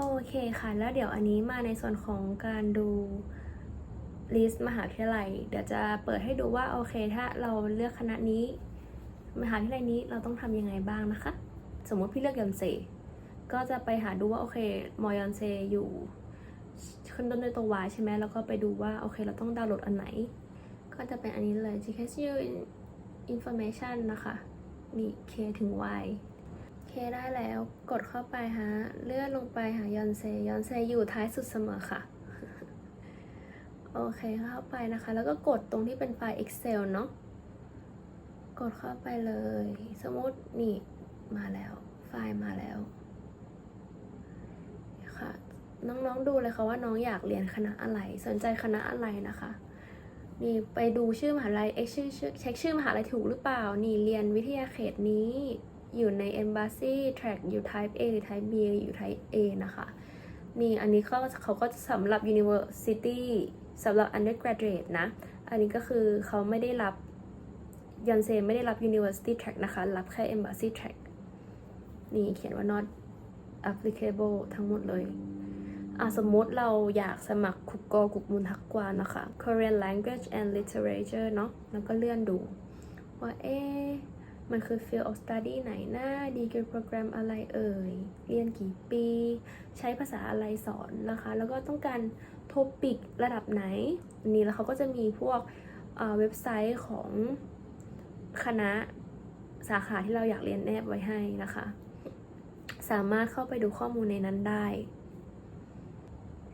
โอเคค่ะ แล้วเดี๋ยวอันนี้มาในส่วนของการดูลิสต์มหาวิทยาลัย เดี๋ยวจะเปิดให้ดูว่าโอเค ถ้าเราเลือกคณะนี้ มหาวิทยาลัยนี้เราต้องทำยังไงบ้างนะคะ สมมติพี่เลือกยอนเซก็จะไปหาดูว่าโอเคมอยอนเซอยู่ขึ้นต้นด้วยตัว Y ใช่ไหมแล้วก็ไปดูว่าโอเคเราต้องดาวน์โหลดอันไหน ก็จะเป็นอันนี้เลย GKSU information นะคะนี่ K ถึง Y ได้แล้วกดเข้าไปฮะเลื่อนลงไปหายอนเซยอนเซอยู่ท้ายสุดเสมอค่ะ โอเคเข้าไปนะคะ แล้วก็กดตรงที่เป็นไฟล์ Excel เนาะกดเข้าไปเลย สมมตินี่มาแล้ว ไฟล์มาแล้วค่ะน้องๆดูเลยค่ะว่าน้องอยากเรียนคณะอะไร สนใจคณะอะไรนะคะนี่ไปดูชื่อมหาลัยเอ็กชื่อชื่อเช็คชื่อมหาลัยถูกหรือเปล่า นี่เรียนวิทยาเขตนี้ อยู่ใน Embassy Track อยู่ Type A หรือ Type B อยู่ Type A นะคะนี่อันนี้เขาเขาก็สำหรับ University สำหรับ Undergraduate นะ อันนี้ก็คือเขาไม่ได้รับยอนเซไม่ได้รับ University Track นะคะ รับแค่ Embassy Track นี่เขียนว่า not applicable ทั้งหมดเลยอะสมมติเราอยากสมัครคุกโกกุกมุนทักกวานะคะ Korean Language and Literature เนาะ แล้วก็เลื่อนดู ว่าเอ๊ มันคือ Field of Study ไหนหน้า Degree Program อะไรเอ่ย เรียนกี่ปี ใช้ภาษาอะไรสอนนะคะ แล้วก็ต้องการโทปิกระดับไหนนนี้แล้วเขาก็จะมีพวกเเว็บไซต์ของคณะสาขาที่เราอยากเรียนแนบไว้ให้นะคะ สามารถเข้าไปดูข้อมูลในนั้นได้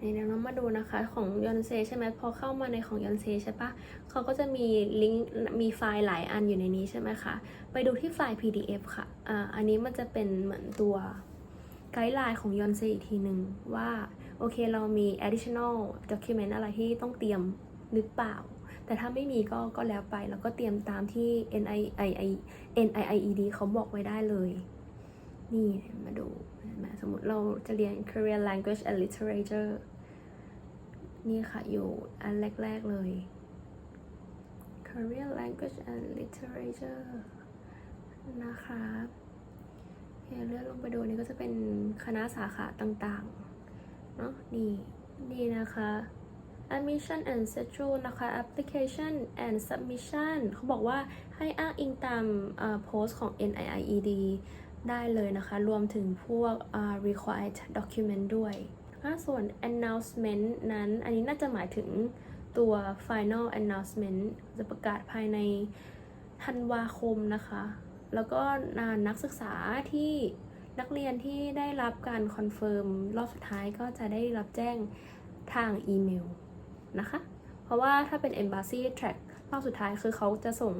เดี๋ยวเรามาดูนะคะของยอนเซใช่ไหมพอเข้ามาในของยอนเซใช่ปะเขาก็จะมีลิงก์มีไฟล์หลายอันอยู่ในนี้ใช่ไหมคะไปดูที่ไฟล์ PDF ค่ะอ่าอันนี้มันจะเป็นเหมือนตัวไกด์ไลน์ของยอนเซอีกทีหนึ่งว่า โอเคเรามี additional document อะไรที่ต้องเตรียมหรือเปล่า แต่ถ้าไม่มีก็ก็แล้วไป แล้วก็เตรียมตามที่ NII NIIED เขาบอกไว้ได้เลย นี่มาดู ไหมสมมติเราจะเรียน Korean Language and Literature นี่ค่ะ อยู่อันแรก ๆ เลย Korean Language and Literature นะคะโอเคเลื่อนลงไปดูนี่ก็จะเป็นคณะสาขาต่างๆ เนาะนี่ นี่นะคะ admission and schedule นะคะ application and submission เขาบอกว่าให้อ้างอิงตามโพสต์ของ NIIED ได้เลยนะคะ รวมถึงพวกอ่า required document ด้วยอ่าส่วน announcement นั้น อันนี้น่าจะหมายถึงตัว final announcement จะประกาศภายในธันวาคมนะคะ แล้วก็อ่านักศึกษาที่นักเรียนที่ได้รับการคอนเฟิร์มรอบสุดท้ายก็จะได้รับแจ้งทางอีเมลนะคะ เพราะว่าถ้าเป็น Embassy Track รอบสุดท้ายคือเขาจะส่ง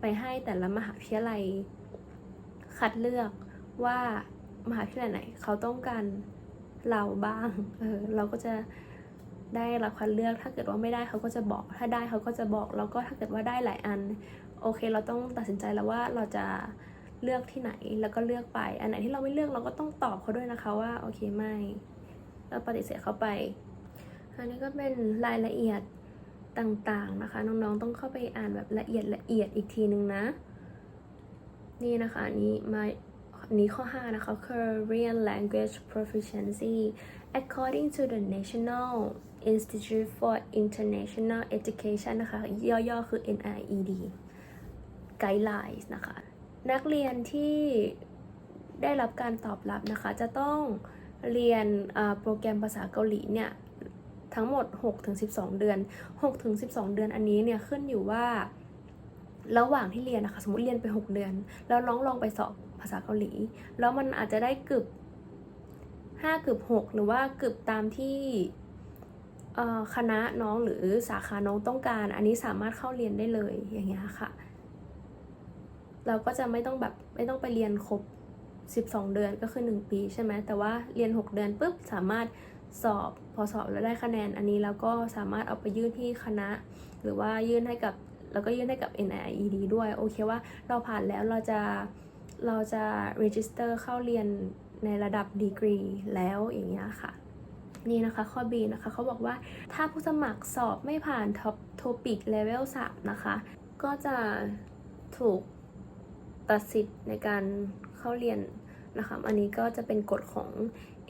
ไปให้แต่ละมหาวิทยาลัย คัดเลือกว่ามหาวิทยาลัยไหนเขาต้องการเราบ้าง เออเราก็จะได้รับคัดเลือก ถ้าเกิดว่าไม่ได้เขาก็จะบอก ถ้าได้เขาก็จะบอก แล้วก็ถ้าเกิดว่าได้หลายอัน โอเค เราต้องตัดสินใจแล้วว่าเราจะเลือกที่ไหน แล้วก็เลือกไป อันไหนที่เราไม่เลือกเราก็ต้องตอบเขาด้วยนะคะว่า โอเคไม่แล้วปฏิเสธเขาไป อันนี้ก็เป็นรายละเอียดต่างๆนะคะ น้องๆ ต้องเข้าไปอ่านแบบละเอียดละเอียดอีกทีนึงนะ นี่นะคะอันนี้มานี้ข้อ 5 นะคะ Korean Language Proficiency according to the National Institute for International Education นะคะ ย่อๆ คือ NIED Guidelines นะคะ นักเรียนที่ได้รับการตอบรับนะคะ จะต้องเรียนโปรแกรมภาษาเกาหลีเนี่ยทั้งหมด 6-12 เดือน 6-12 เดือนอันนี้เนี่ยขึ้นอยู่ว่า ระหว่างที่เรียนนะคะ สมมติเรียนไป 6 เดือน แล้วน้องลองไปสอบภาษาเกาหลี แล้วมันอาจจะได้กึบ5กึบ6หรือว่าเกึบตามที่คณะน้องหรือสาขาน้องต้องการ อันนี้สามารถเข้าเรียนได้เลยอย่างเงี้ยค่ะ เราก็จะไม่ต้องแบบไม่ต้องไปเรียนครบ 12 เดือนก็คือ 1 ปีใช่ไหมแต่ว่าเรียน 6 เดือนปุ๊บสามารถสอบพอสอบแล้วได้คะแนนอันนี้แล้วก็สามารถเอาไปยื่นที่คณะ หรือว่ายื่นให้กับ แล้วก็ยื่นให้กับ NIED ด้วย โอเคว่าเราผ่านแล้วเราจะเราจะ register เข้าเรียนในระดับดีกรีแล้วอย่างเงี้ยค่ะ นี่นะคะข้อ B นะคะเขาบอกว่าถ้าผู้สมัครสอบไม่ผ่าน Top Topic Level 3นะคะ ก็จะถูกตัดสิทธิ์ในการเข้าเรียนนะคะ อันนี้ก็จะเป็นกฎของ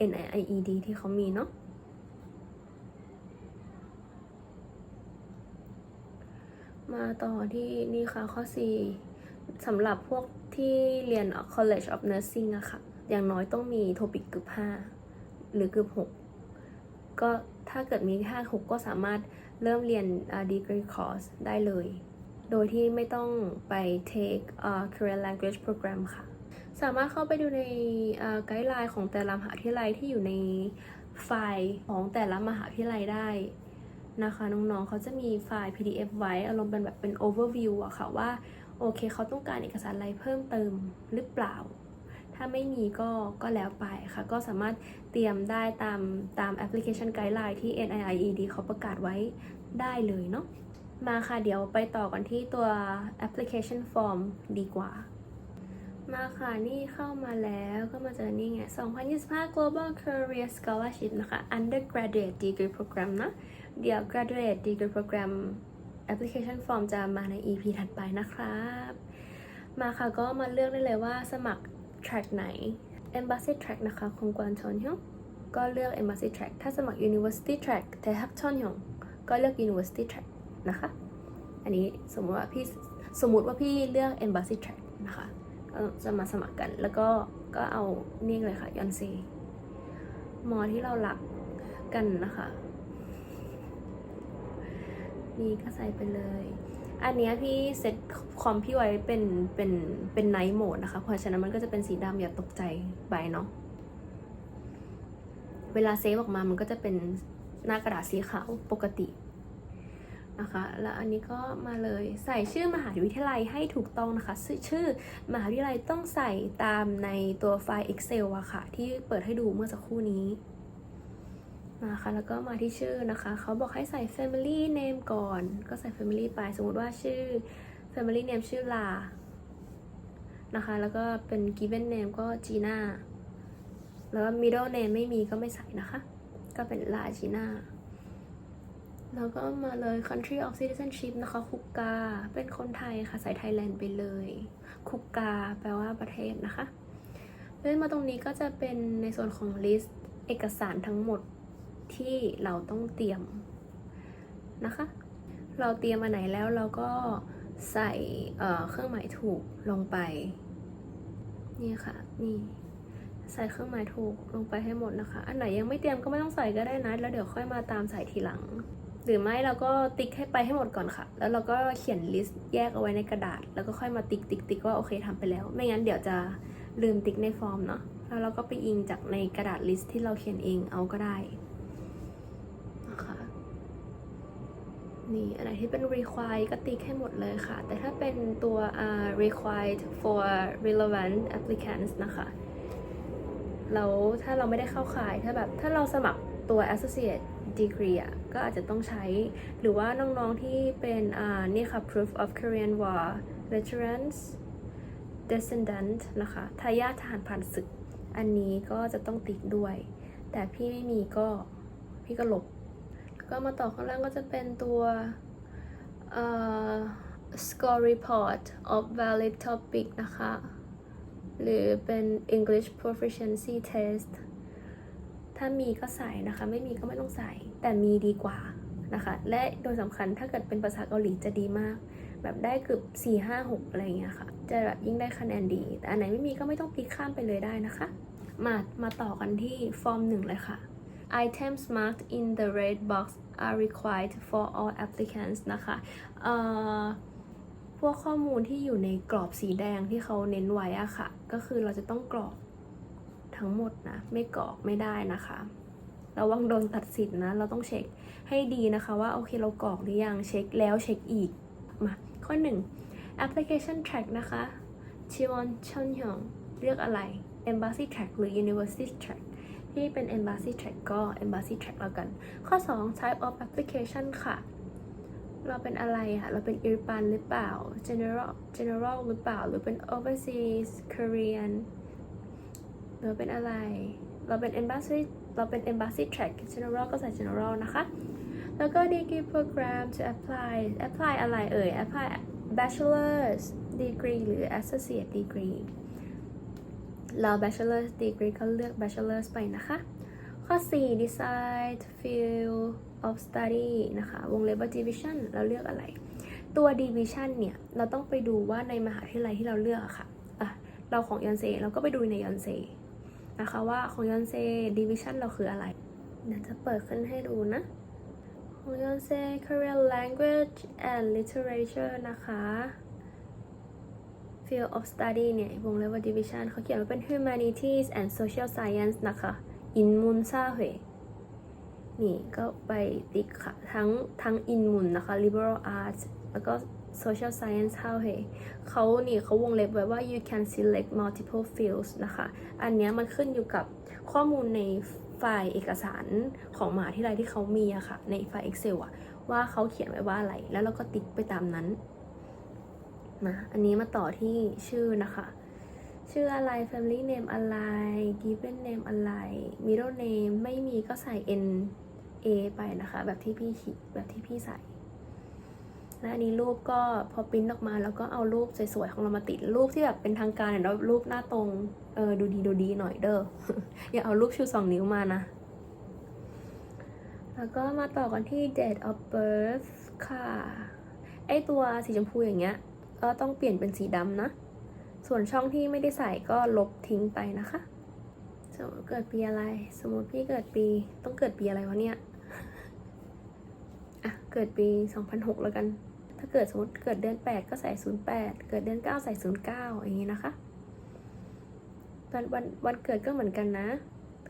NIED ที่เขามีเนาะ มาต่อที่นี่ค่ะข้อ 4สำหรับพวกที่เรียน College of Nursing อะค่ะ อย่างน้อยต้องมีโทปิกเกือบ5หรือเกือบ6ก็ถ้าเกิดมี5 6ก็สามารถเริ่มเรียน degree course ได้เลย โดยที่ไม่ต้องไป take uh, Korean language program ค่ะ สามารถเข้าไปดูในไกด์ไลน์ของแต่ละมหาวิทยาลัยที่อยู่ในไฟล์ของแต่ละมหาวิทยาลัยได้ นะคะ น้องๆเขาจะมีไฟล์ PDF ไว้อารมณ์เป็นแบบเป็น overview อะค่ะว่า โอเคเขาต้องการเอกสารอะไรเพิ่มเติมหรือเปล่า ถ้าไม่มีก็ก็แล้วไปค่ะ ก็สามารถเตรียมได้ตามตามแอปพลิเคชันไกด์ไลน์ที่ NIIED เขาประกาศไว้ได้เลยเนาะมาค่ะ เดี๋ยวไปต่อกันที่ตัวแอปพลิเคชันฟอร์มดีกว่า มาค่ะ นี่เข้ามาแล้วก็มาเจอนี่ไง 2025 Global Career Scholarship นะคะ Undergraduate Degree Program นะ เดี๋ยว Graduate Degree Program Application Form จะมาใน EP ถัดไปนะครับ มาค่ะก็มาเลือกได้เลยว่าสมัคร track ไหน Embassy Track นะคะของกวนชอนฮยองก็เลือก Embassy Track ถ้าสมัคร University Track แต่ฮักชอนฮยองก็เลือก University Track นะคะ อันนี้สมมติว่าพี่สมมติว่าพี่เลือก Embassy Track นะคะก็จะมาสมัครกันแล้วก็ก็เอานี่เลยค่ะยอนซีมอที่เราหลักกันนะคะ นี่ก็ใส่ไปเลย อันนี้พี่เซตคอมพี่ไว้เป็นเป็นเป็นไนท์โหมดนะคะ เพราะฉะนั้นมันก็จะเป็นสีดำอย่าตกใจไปเนาะ เวลาเซฟออกมามันก็จะเป็นหน้ากระดาษสีขาวปกตินะคะ แล้วอันนี้ก็มาเลยใส่ชื่อมหาวิทยาลัยให้ถูกต้องนะคะ ชื่อชื่อมหาวิทยาลัยต้องใส่ตามในตัวไฟล์ Excel อะค่ะ ที่เปิดให้ดูเมื่อสักครู่นี้ มาค่ะแล้วก็มาที่ชื่อนะคะเขาบอกให้ใส่ family name ก่อน ก็ใส่ family ไปสมมติว่าชื่อ family name ชื่อลานะคะ แล้วก็เป็น given name ก็จีน่าแล้วก็ middle name ไม่มีก็ไม่ใส่นะคะ ก็เป็นลาจีน่าแล้วก็มาเลย country of citizenship นะคะคุกกา เป็นคนไทยค่ะ ใส่ไทยแลนด์ไปเลย คุกกา แปลว่าประเทศนะคะเลื่อนมาตรงนี้ก็จะเป็นในส่วนของ list เอกสารทั้งหมด ที่เราต้องเตรียมนะคะ เราเตรียมมาไหนแล้วเราก็ใส่เเครื่องหมายถูกลงไป นี่ค่ะ นี่ ใส่เครื่องหมายถูกลงไปให้หมดนะคะ อันไหนยังไม่เตรียมก็ไม่ต้องใส่ก็ได้นะ แล้วเดี๋ยวค่อยมาตามใส่ทีหลัง หรือไม่เราก็ติ๊กให้ไปให้หมดก่อนค่ะ แล้วเราก็เขียนลิสต์แยกเอาไว้ในกระดาษ แล้วก็ค่อยมาติ๊กติ๊กติ๊กว่าโอเคทำไปแล้ว ไม่งั้นเดี๋ยวจะลืมติ๊กในฟอร์มเนาะ แล้วเราก็ไปอิงจากในกระดาษลิสต์ที่เราเขียนเองเอาก็ได้นะคะ นี่อันไหนที่เป็น required ก็ติ๊กให้หมดเลยค่ะ แต่ถ้าเป็นตัว uh, required for relevant applicants นะคะแล้วถ้าเราไม่ได้เข้าข่ายถ้าแบบถ้าเราสมัครตัว associate degree อะก็อาจจะต้องใช้ หรือว่าน้องๆที่เป็นอ่านี่ค่ะ proof of Korean War veterans descendant นะคะทายาททหารผ่านศึก อันนี้ก็จะต้องติ๊กด้วย แต่พี่ไม่มีก็พี่ก็ลบ ก็มาต่อข้างล่างก็จะเป็นตัว score report of valid topic นะคะ หรือเป็น English proficiency test ถ้ามีก็ใส่นะคะ ไม่มีก็ไม่ต้องใส่ แต่มีดีกว่านะคะ และโดยสำคัญถ้าเกิดเป็นภาษาเกาหลีจะดีมาก แบบได้เกือบ4 5 6 อะไรอย่างเงี้ยค่ะ จะแบบยิ่งได้คะแนนดี แต่อันไหนไม่มีก็ไม่ต้องติ๊กข้ามไปเลยได้นะคะ มา มาต่อกันที่ฟอร์มหนึ่งเลยค่ะ items marked in the red box are required for all applicants นะคะเอ่อพวกข้อมูลที่อยู่ในกรอบสีแดงที่เขาเน้นไว้อะค่ะ ก็คือเราจะต้องกรอกทั้งหมดนะ ไม่กรอกไม่ได้นะคะระวังโดนตัดสิทธิ์นะ เราต้องเช็คให้ดีนะคะว่าโอเคเรากรอกหรือยังเช็คแล้วเช็คอีก มาข้อ 1 application track นะคะชิวอนชอนฮยองเลือกอะไร embassy track หรือ university track ที่เป็น embassy track ก็ embassy track แล้วกัน ข้อ 2 type of application ค่ะ เราเป็นอะไรอะเราเป็น urban หรือเปล่า general general หรือเปล่า หรือเป็น overseas Korean หรือเป็นอะไร เราเป็น embassy เราเป็น embassy track general ก็ใส่ general นะคะ แล้วก็ degree program to apply apply อะไรเอ่ย apply bachelor's degree หรือ associate degree เรา bachelor degree ก็เลือก bachelor ไปนะคะ ข้อ 4 decide field of study นะคะ วงเล็บ division เราเลือกอะไร ตัว division เนี่ย เราต้องไปดูว่าในมหาวิทยาลัยที่เราเลือกอะค่ะอะ เราของยอนเซเราก็ไปดูในยอนเซนะคะว่าของยอนเซ division เราคืออะไรเดี๋ยวจะเปิดขึ้นให้ดูนะของยอนเซ Korean language and literature นะคะ field of study เนี่ยวงเล็บว่า division เขาเขียนว่าเป็น humanities and social science นะคะอินมุนซาเฮนี่ก็ไปติค่ะ ทั้งทั้งอินมุนนะคะ liberal arts แล้วก็ social science เฮาเฮเขานี่เขาวงเล็บไว้ว่า you can select multiple fields นะคะ อันเนี้ยมันขึ้นอยู่กับข้อมูลในไฟล์เอกสารของมหาวิทยาลัยที่เขามีอะค่ะ ในไฟล์ Excel อะว่าเขาเขียนไว้ว่าอะไร แล้วเราก็ติ๊กไปตามนั้น นะอันนี้มาต่อที่ชื่อนะคะ ชื่ออะไร family name อะไร given name อะไร middle name ไม่มีก็ใส่ n a ไปนะคะ แบบที่พี่ขีดแบบที่พี่ใส่และอันนี้รูปก็พอปิ้นออกมาแล้วก็เอารูปสวยๆของเรามาติดรูปที่แบบเป็นทางการเห็นแล้วรูปหน้าตรงเออดูดีดูดีหน่อยเด้ออย่าเอารูปชูสองนิ้วมานะ แล้วก็มาต่อกันที่ date of birth ค่ะ ไอตัวสีชมพูอย่างเงี้ย ก็ต้องเปลี่ยนเป็นสีดำนะ ส่วนช่องที่ไม่ได้ใส่ก็ลบทิ้งไปนะคะ สมมติเกิดปีอะไร สมมติพี่เกิดปี ต้องเกิดปีอะไรวะเนี่ย อะ เกิดปี 2006 แล้วกัน ถ้าเกิดสมมติเกิดเดือน 8 ก็ใส่ 08 เกิดเดือน 9 ใส่ 09 อย่างนี้นะคะ วันวันวันเกิดก็เหมือนกันนะ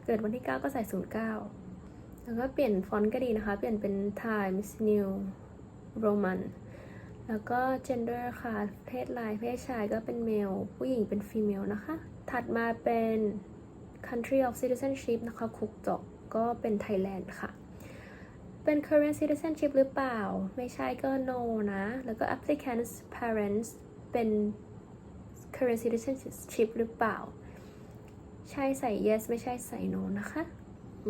เกิดวันที่ 9 ก็ใส่ 09 แล้วก็เปลี่ยนฟอนต์ก็ดีนะคะ เปลี่ยนเป็น Times New Roman แล้วก็ gender ค่ะ เพศชาย เพศชายก็เป็น male ผู้หญิงเป็น female นะคะ ถัดมาเป็น country of citizenship นะคะคุกจอกก็เป็น Thailand ค่ะ เป็น Korean citizenship หรือเปล่า ไม่ใช่ก็ no นะ แล้วก็ applicants parents เป็น Korean citizenship หรือเปล่า ใช่ใส่ yes ไม่ใช่ใส่ no นะคะ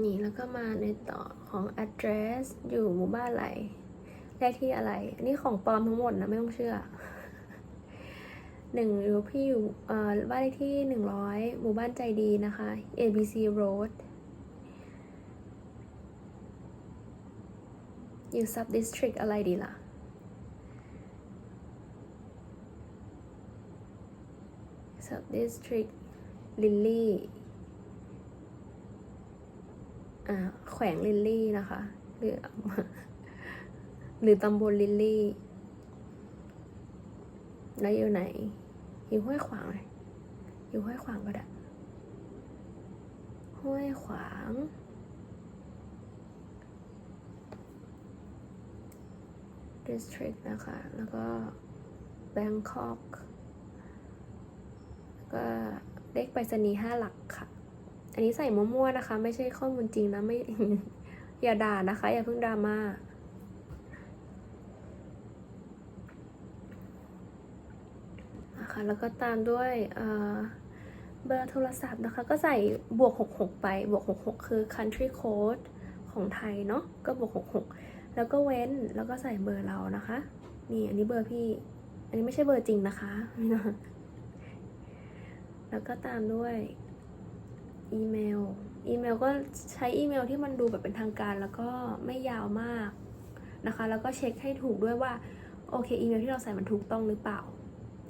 นี่แล้วก็มาในต่อของ address อยู่หมู่บ้านอะไร ลขที่อะไร อันนี้ของปลอมทั้งหมดนะไม่ต้องเชื่อหนึ่งหรือพี่อยู่เอ่อบ้านเลขที่หนึ่งร้อยหมู่บ้านใจดีนะคะ ABC Road อยู่ sub district อะไรดีล่ะ sub district ลิลลี่อ่าแขวงลิลลี่นะคะหรือ หรือตำบลลิลลี่ แล้วอยู่ไหน อยู่ห้วยขวางเลยอยู่ห้วยขวางก็ได้ ห้วยขวาง district นะคะ แล้วก็ Bangkok แล้วก็เลขไปรษณีย์ห้าหลักค่ะ อันนี้ใส่มั่วๆนะคะ ไม่ใช่ข้อมูลจริงนะ ไม่ อย่าด่านะคะ อย่าเพิ่งดราม่า นะคะ แล้วก็ตามด้วยเบอร์โทรศัพท์นะคะ ก็ใส่บวก 66 ไป บวก 66 คือ country code ของไทยเนาะ ก็บวก 66 แล้วก็เว้น แล้วก็ใส่เบอร์เรานะคะ นี่อันนี้เบอร์พี่ อันนี้ไม่ใช่เบอร์จริงนะคะ แล้วก็ตามด้วยอีเมล อีเมลก็ใช้อีเมลที่มันดูแบบเป็นทางการ แล้วก็ไม่ยาวมากนะคะ แล้วก็เช็คให้ถูกด้วยว่า โอเค อีเมลที่เราใส่มันถูกต้องหรือเปล่า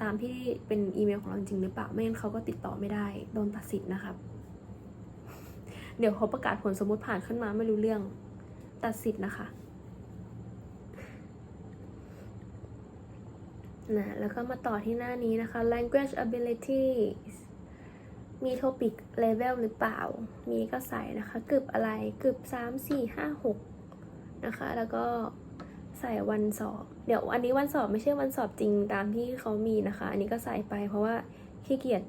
ตามที่เป็นอีเมลของเราจริงหรือเปล่าไม่งั้นเขาก็ติดต่อไม่ได้โดนตัดสิทธิ์นะครับ เดี๋ยวเขาประกาศผลสมมติผ่านขึ้นมาไม่รู้เรื่องตัดสิทธิ์นะคะนะแล้วก็มาต่อที่หน้านี้นะคะ language abilities มี topic level หรือเปล่า มีก็ใส่นะคะกึบอะไรกึบสามสี่ห้าหกนะคะ แล้วก็ ใส่วันสอบ เดี๋ยวอันนี้วันสอบไม่ใช่วันสอบจริงตามที่เขามีนะคะ อันนี้ก็ใส่ไปเพราะว่าขี้เกียจ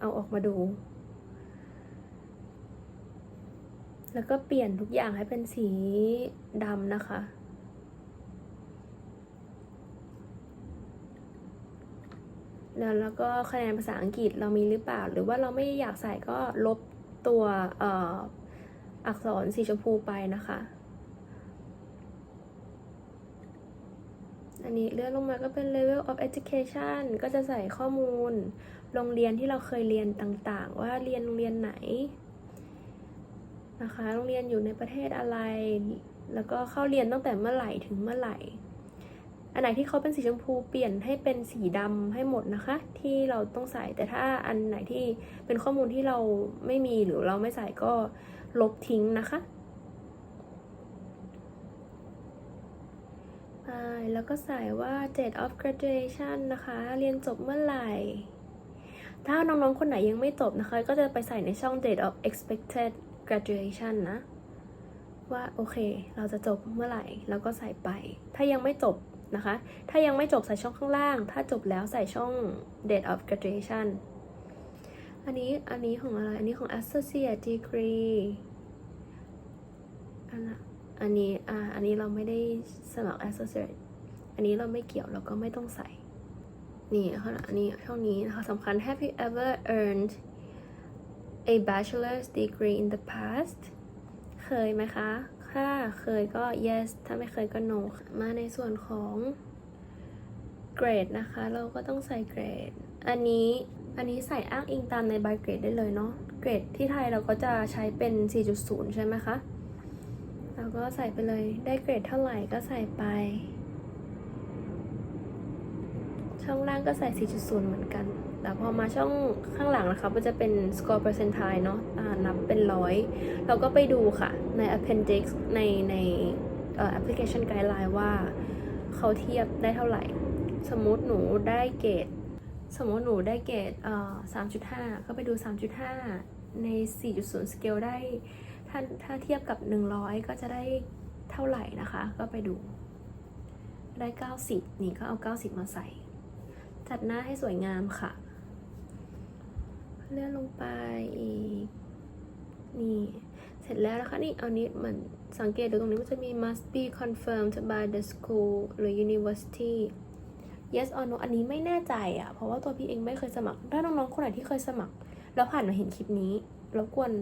เอาออกมาดู แล้วก็เปลี่ยนทุกอย่างให้เป็นสีดำนะคะ แล้วแล้วก็คะแนนภาษาอังกฤษเรามีหรือเปล่า หรือว่าเราไม่อยากใส่ก็ลบตัวอออักษรสีชมพูไปนะคะ อันนี้เลื่อนลงมาก็เป็น level of education ก็จะใส่ข้อมูล โรงเรียนที่เราเคยเรียนต่างๆ ว่าเรียนโรงเรียนไหนนะคะ โรงเรียนอยู่ในประเทศอะไร แล้วก็เข้าเรียนตั้งแต่เมื่อไหร่ถึงเมื่อไหร่ อันไหนที่เขาเป็นสีชมพูเปลี่ยนให้เป็นสีดำให้หมดนะคะ ที่เราต้องใส่ แต่ถ้าอันไหนที่เป็นข้อมูลที่เราไม่มีหรือเราไม่ใส่ก็ลบทิ้งนะคะ ไปแล้วก็ใส่ว่า date of graduation นะคะ เรียนจบเมื่อไหร่ ถ้าน้องๆ คนไหนยังไม่จบนะคะ ก็จะไปใส่ในช่อง date of expected graduation นะ ว่าโอเค เราจะจบเมื่อไหร่ แล้วก็ใส่ไป ถ้ายังไม่จบนะคะ ถ้ายังไม่จบใส่ช่องข้างล่าง ถ้าจบแล้วใส่ช่อง date of graduation อันนี้ อันนี้ของอะไร อันนี้ของ associate degree อันน่ะ อันนี้อ่าอันนี้เราไม่ได้สมัคร associate อันนี้เราไม่เกี่ยวเราก็ไม่ต้องใส่ นี่ค่ะอันนี้ช่องนี้นะคะสำคัญ Have you ever earned a bachelor's degree in the past เคยไหมคะ ถ้าเคยก็ yes ถ้าไม่เคยก็ no มาในส่วนของเกรดนะคะ เราก็ต้องใส่เกรด อันนี้อันนี้ใส่อ้างอิงตามในใบเกรดได้เลยเนาะ เกรดที่ไทยเราก็จะใช้เป็น 4.0 ใช่ไหมคะ เราก็ใส่ไปเลยได้เกรดเท่าไหร่ก็ใส่ไป ช่องล่างก็ใส่ 4.0 เหมือนกัน แต่พอมาช่องข้างหลังนะคะก็จะเป็น score percentile เนาะนับเป็นร้อยเราก็ไปดูค่ะใน appendix ในในเอ่อ application guideline ว่าเขาเทียบได้เท่าไหร่ สมมติหนูได้เกรดสมมติหนูได้เกรดเอ่อ3.5ก็ไปดู 3.5 ใน 4.0 scale ได้ ถ้าถ้าเทียบกับ 100 ก็จะได้เท่าไหร่นะคะ ก็ไปดู ได้ 90 นี่ก็เอา 90 มาใส่ จัดหน้าให้สวยงามค่ะ เลื่อนลงไปอีก นี่ เสร็จแล้วนะคะ นี่เอานี้เหมือนสังเกตดูตรงนี้มันจะมี must be confirmed by the school หรือ university yes or no อันนี้ไม่แน่ใจอะ่ะเพราะว่าตัวพี่เองไม่เคยสมัคร ถ้าน้องๆคนไหนที่เคยสมัคร แล้วผ่านมาเห็นคลิปนี้รบกวน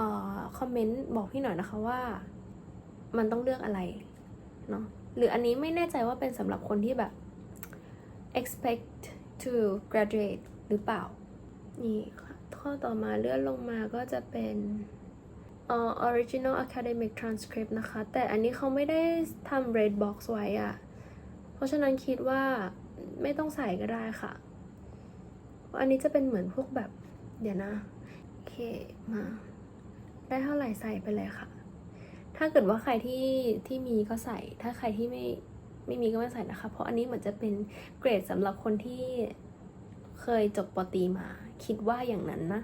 ออคอมเมนต์บอกพี่หน่อยนะคะว่า มันต้องเลือกอะไรเนาะหรืออันนี้ไม่แน่ใจว่าเป็นสำหรับคนที่แบบ expect to graduate หรือเปล่า นี่ค่ะข้อต่อมาเลื่อนลงมาก็จะเป็นออ original academic transcript นะคะ แต่อันนี้เขาไม่ได้ทำ red box ไว้อะเพราะฉะนั้นคิดว่าไม่ต้องใส่ก็ได้ค่ะ อันนี้จะเป็นเหมือนพวกแบบ เดี๋ยวนะ โอเค มา ได้เท่าไหร่ใส่ไปเลยค่ะ ถ้าเกิดว่าใครที่ที่มีก็ใส่ ถ้าใครที่ไม่ไม่มีก็ไม่ใส่นะคะ เพราะอันนี้เหมือนจะเป็นเกรดสำหรับคนที่เคยจบปตีมา คิดว่าอย่างนั้นนะ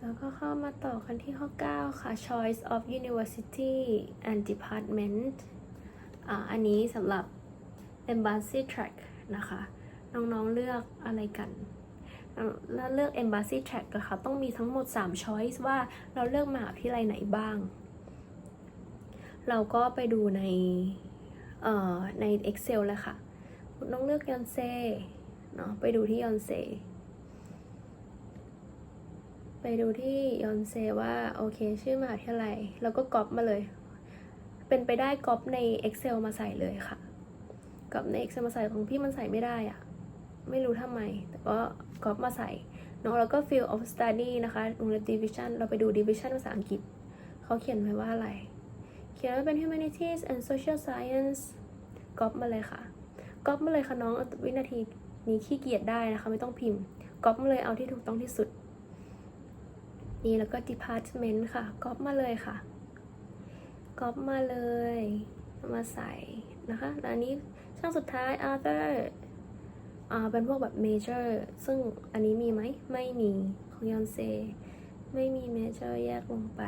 แล้วก็เข้ามาต่อกันที่ข้อ 9 ค่ะ choice of university and department อ่าอันนี้สำหรับ embassy track นะคะ น้องๆเลือกอะไรกัน แล้วเลือก embassy track นะคะต้องมีทั้งหมด 3 choice ว่าเราเลือกมหาวิทยาลัยไหนบ้าง เราก็ไปดูในเอ่อใน Excel เลยค่ะน้องเลือกยอนเซเนาะไปดูที่ยอนเซไปดูที่ยอนเซว่า โอเค ชื่อมหาวิทยาลัยแล้วก็ก๊อปมาเลย เป็นไปได้ก๊อปใน Excel มาใส่เลยค่ะก๊อปใน Excel มาใส่ของพี่มันใส่ไม่ได้อะไม่รู้ทำไม แต่ก็ ก๊อปมาใส่เนาะแล้วก็ field of study นะคะโรงเรียน division เราไปดู division ภาษาอังกฤษ เขาเขียนไว้ว่าอะไร เขียนว่าเป็น humanities and social science ก๊อปมาเลยค่ะ ก๊อปมาเลยค่ะน้องวินาทีนี้ขี้เกียจได้นะคะ ไม่ต้องพิมพ์ ก๊อปมาเลยเอาที่ถูกต้องที่สุด นี่แล้วก็ department ค่ะ ก๊อปมาเลยค่ะ ก๊อปมาเลย มาใส่นะคะ แล้วนนี้ช่างสุดท้าย other อ่าเป็นพวกแบบ major ซึ่งอันนี้มีไหมไม่มีของยอนเซไม่มี major แยกลงไป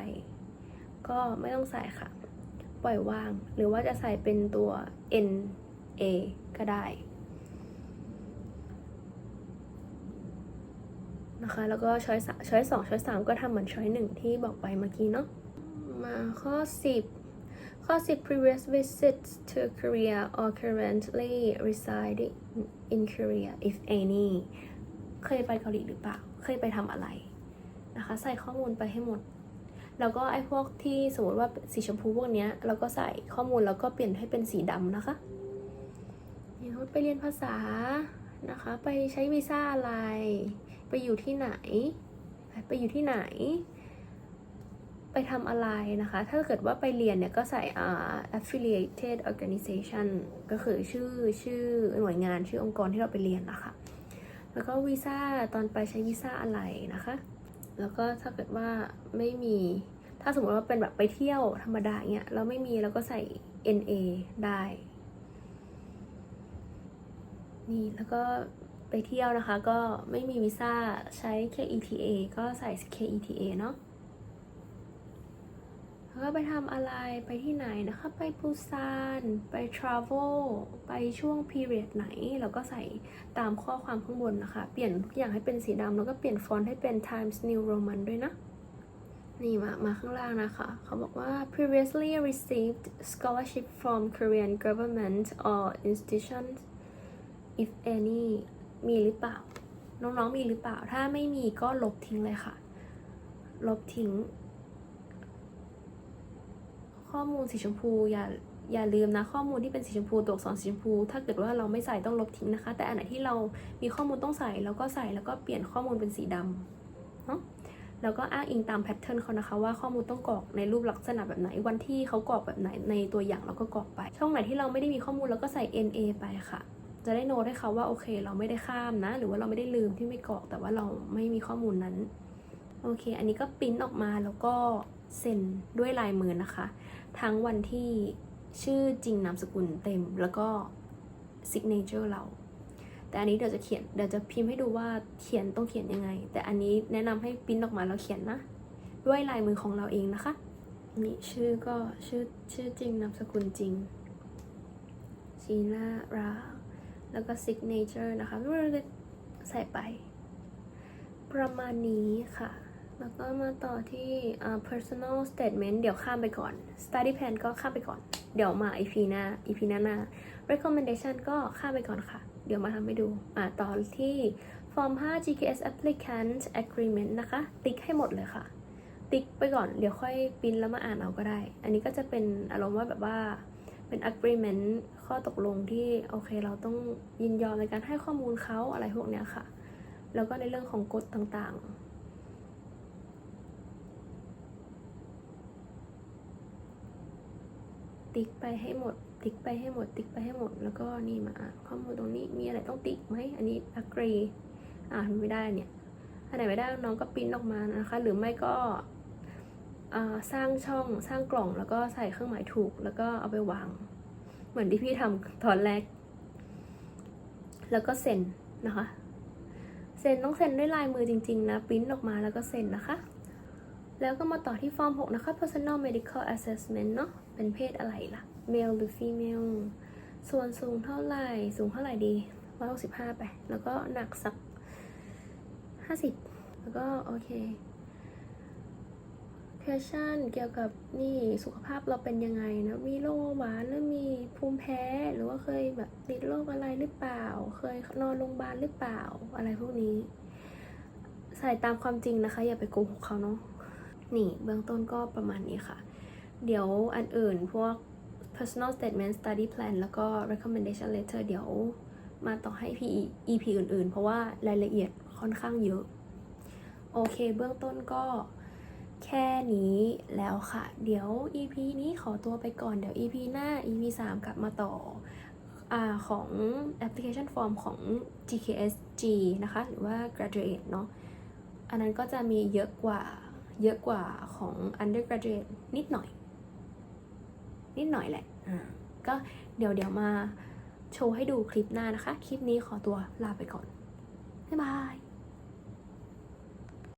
ก็ไม่ต้องใส่ค่ะ ปล่อยว่าง หรือว่าจะใส่เป็นตัว N A ก็ได้นะคะแล้วก็ช้อยช้อยสองช้อยสามก็ทำเหมือนช้อยหนึ่งที่บอกไปเมื่อกี้เนาะมาข้อ 10 ข้อ 10 previous visits to Korea or currently residing in Korea if any เคยไปเกาหลีหรือเปล่า เคยไปทำอะไรนะคะ ใส่ข้อมูลไปให้หมด แล้วก็ไอ้พวกที่สมมติว่าสีชมพูพวกเนี้ยเราก็ใส่ข้อมูลแล้วก็เปลี่ยนให้เป็นสีดำนะคะอย่างไปเรียนภาษานะคะ ไปใช้วีซ่าอะไร ไปอยู่ที่ไหน ไปอยู่ที่ไหน ไปทำอะไรนะคะ ถ้าเกิดว่าไปเรียนเนี่ยก็ใส่อ่า affiliated organization ก็คือชื่อชื่อหน่วยงานชื่อองค์กรที่เราไปเรียนนะคะ แล้วก็วีซ่าตอนไปใช้วีซ่าอะไรนะคะ แล้วก็ถ้าเกิดว่าไม่มี ถ้าสมมติว่าเป็นแบบไปเที่ยวธรรมดาเงี้ยเราไม่มีเราก็ใส่ NA ได้ นี่แล้วก็ไปเที่ยวนะคะก็ไม่มีวีซ่าใช้ KETA ก็ใส่ KETA เนาะ ก็ไปทำอะไรไปที่ไหนนะคะ ไปปูซานไป travel ไปช่วง period ไหนเราก็ใส่ตามข้อความข้างบนนะคะ เปลี่ยนทุกอย่างให้เป็นสีดำแล้วก็เปลี่ยนฟอนต์ให้เป็น Times New Roman ด้วยนะนี่มา มาข้างล่างนะคะ เขาบอกว่า previously received scholarship from Korean government or institutions if any มีหรือเปล่า น้องๆ มีหรือเปล่า ถ้าไม่มีก็ลบทิ้งเลยค่ะ ลบทิ้ง ข้อมูลสีชมพูอย่าอย่าลืมนะข้อมูลที่เป็นสีชมพูตัวอักษรสีชมพู ถ้าเกิดว่าเราไม่ใส่ต้องลบทิ้งนะคะ แต่อันไหนที่เรามีข้อมูลต้องใส่เราก็ใส่แล้วก็เปลี่ยนข้อมูลเป็นสีดำเนาะแล้วก็อ้างอิงตามแพทเทิร์นเขานะคะ ว่าข้อมูลต้องกรอกในรูปลักษณะแบบไหนวันที่เขากรอกแบบไหนในตัวอย่างเราก็กรอกไป ช่องไหนที่เราไม่ได้มีข้อมูลเราก็ใส่ NA ไปค่ะ จะได้โน้ตให้เขาว่าโอเค เราไม่ได้ข้ามนะ หรือว่าเราไม่ได้ลืมที่ไม่กรอก แต่ว่าเราไม่มีข้อมูลนั้นโอเค อันนี้ก็ปริ้นออกมาแล้วก็เซ็นด้วยลายมือนะคะ ทั้งวันที่ชื่อจริงนามสกุลเต็มแล้วก็ signature เรา แต่อันนี้เดี๋ยวจะเขียนเดี๋ยวจะพิมพ์ให้ดูว่าเขียนต้องเขียนยังไง แต่อันนี้แนะนำให้ปริ้นออกมาแล้วเขียนนะ ด้วยลายมือของเราเองนะคะนี่ชื่อก็ชื่อชื่อจริงนามสกุลจริงชีนาราแล้วก็ signature นะคะใส่ไป ประมาณนี้ค่ะ แล้วก็มาต่อที่ personal statement เดี๋ยวข้ามไปก่อน study plan ก็ข้ามไปก่อน เดี๋ยวมา EP หน้า EP หน้าหน้า recommendation ก็ข้ามไปก่อนค่ะ เดี๋ยวมาทำให้ดู อ่าต่อที่ form 5 GKS applicant agreement นะคะ ติ๊กให้หมดเลยค่ะ ติ๊กไปก่อน เดี๋ยวค่อยปิ้นแล้วมาอ่านเอาก็ได้ อันนี้ก็จะเป็นอารมณ์ว่าแบบว่าเป็น agreement ข้อตกลงที่ โอเค เราต้องยินยอมในการให้ข้อมูลเขาอะไรพวกเนี้ยค่ะ แล้วก็ในเรื่องของกฎต่างๆ ติ๊กไปให้หมด ติ๊กไปให้หมด ติ๊กไปให้หมด แล้วก็นี่มาอ่านข้อมูลตรงนี้มีอะไรต้องติ๊กไหมอันนี้ agree อ่านไม่ได้เนี่ยอันไหนไม่ได้น้องก็ปิ้นออกมานะคะ หรือไม่ก็สร้างช่องสร้างกล่องแล้วก็ใส่เครื่องหมายถูก แล้วก็เอาไปวาง เหมือนที่พี่ทำตอนแรก แล้วก็เซ็นนะคะ เซ็นต้องเซ็นด้วยลายมือจริง ๆ นะปิ้นออกมาแล้วก็เซ็นนะคะ แล้วก็มาต่อที่ฟอร์ม 6 นะคะ personal medical assessment เนาะ เป็นเพศอะไรล่ะ male หรือ female ส่วนสูงเท่าไหร่ สูงเท่าไหร่ดี165ไป แล้วก็หนักสัก50แล้วก็โอเค question เกี่ยวกับนี่สุขภาพเราเป็นยังไงนะ มีโรคหวานหรือมีภูมิแพ้ หรือว่าเคยแบบติดโรคอะไรหรือเปล่า เคยนอนโรงพยาบาลหรือเปล่า อะไรพวกนี้ ใส่ตามความจริงนะคะ อย่าไปโกหกเขาเนาะนี่เบื้องต้นก็ประมาณนี้ค่ะ เดี๋ยวอันอื่นพวก personal statement study plan แล้วก็ recommendation letter เดี๋ยวมาต่อให้ EP EP อื่นๆ เพราะว่ารายละเอียดค่อนข้างเยอะ โอเคเบื้องต้นก็แค่นี้แล้วค่ะ เดี๋ยว EP นี้ขอตัวไปก่อน เดี๋ยว EP หน้า EP 3 กลับมาต่ออของ application form ของ GKSG นะคะ หรือว่า graduate เนาะ อันนั้นก็จะมีเยอะกว่าเยอะกว่าของ undergraduate นิดหน่อย นิดหน่อยแหละอ่าก็เดี๋ยวเดี๋ยวมาโชว์ให้ดูคลิปหน้านะคะ คลิปนี้ขอตัวลาไปก่อน บ๊ายบาย